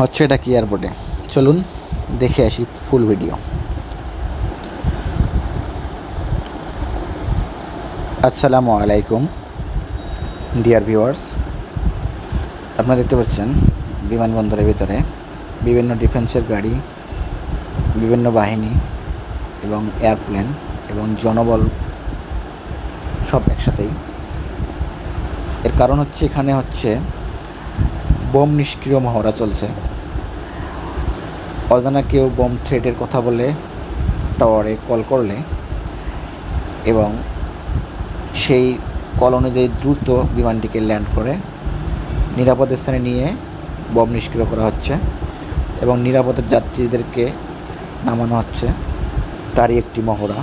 হচ্ছে এটা কি এয়ারপোর্টে চলুন দেখে আসি ফুল ভিডিও আসসালামু আলাইকুম ডিয়ার ভিউয়ার্স আপনারা দেখতে পাচ্ছেন বিমানবন্দরের ভিতরে বিভিন্ন ডিফেন্সের গাড়ি, বিভিন্ন বাহিনী এবং এয়ারপ্লেন এবং জনবল সব একসাথেই। এর কারণ হচ্ছে এখানে হচ্ছে বোম নিষ্ক্রিয় মহড়া চলছে। অজানা কেউ বোম থ্রেটের কথা বলে টাওয়ারে কল করলে এবং সেই কল অনুযায়ী দ্রুত বিমানটিকে ল্যান্ড করে নিরাপদ স্থানে নিয়ে বোম নিষ্ক্রিয় করা হচ্ছে এবং নিরাপদের যাত্রীদেরকে নামানো হচ্ছে। তারই একটি মহড়া।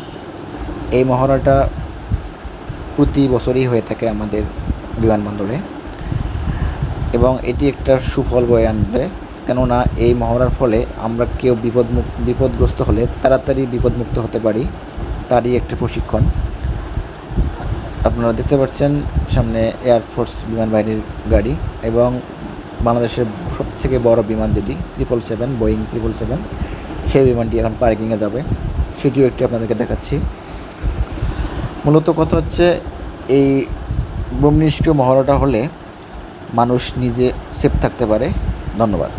এই মহড়াটা প্রতি বছরই হয়ে থাকে আমাদের বিমানবন্দরে। এবং এটি একটা সুফল বয়ে আনবে। কেননা এই মহড়ার ফলে আমরা কেউ বিপদ বিপদগ্রস্ত হলে তাড়াতাড়ি বিপদমুক্ত হতে পারি। তারই একটি প্রশিক্ষণ। আপনারা দেখতে পাচ্ছেন সামনে এয়ারফোর্স বিমান বাহিনীর গাড়ি এবং বাংলাদেশের সবথেকে বড় বিমান যেটি triple seven Boeing triple seven সেই বিমানটি এখন পার্কিংয়ে যাবে। সেটিও একটি আপনাদেরকে দেখাচ্ছি। মূলত কথা হচ্ছে এই নিষ্ক্রিয় মহড়াটা হলে মানুষ নিজে সেফ থাকতে পারে। ধন্যবাদ।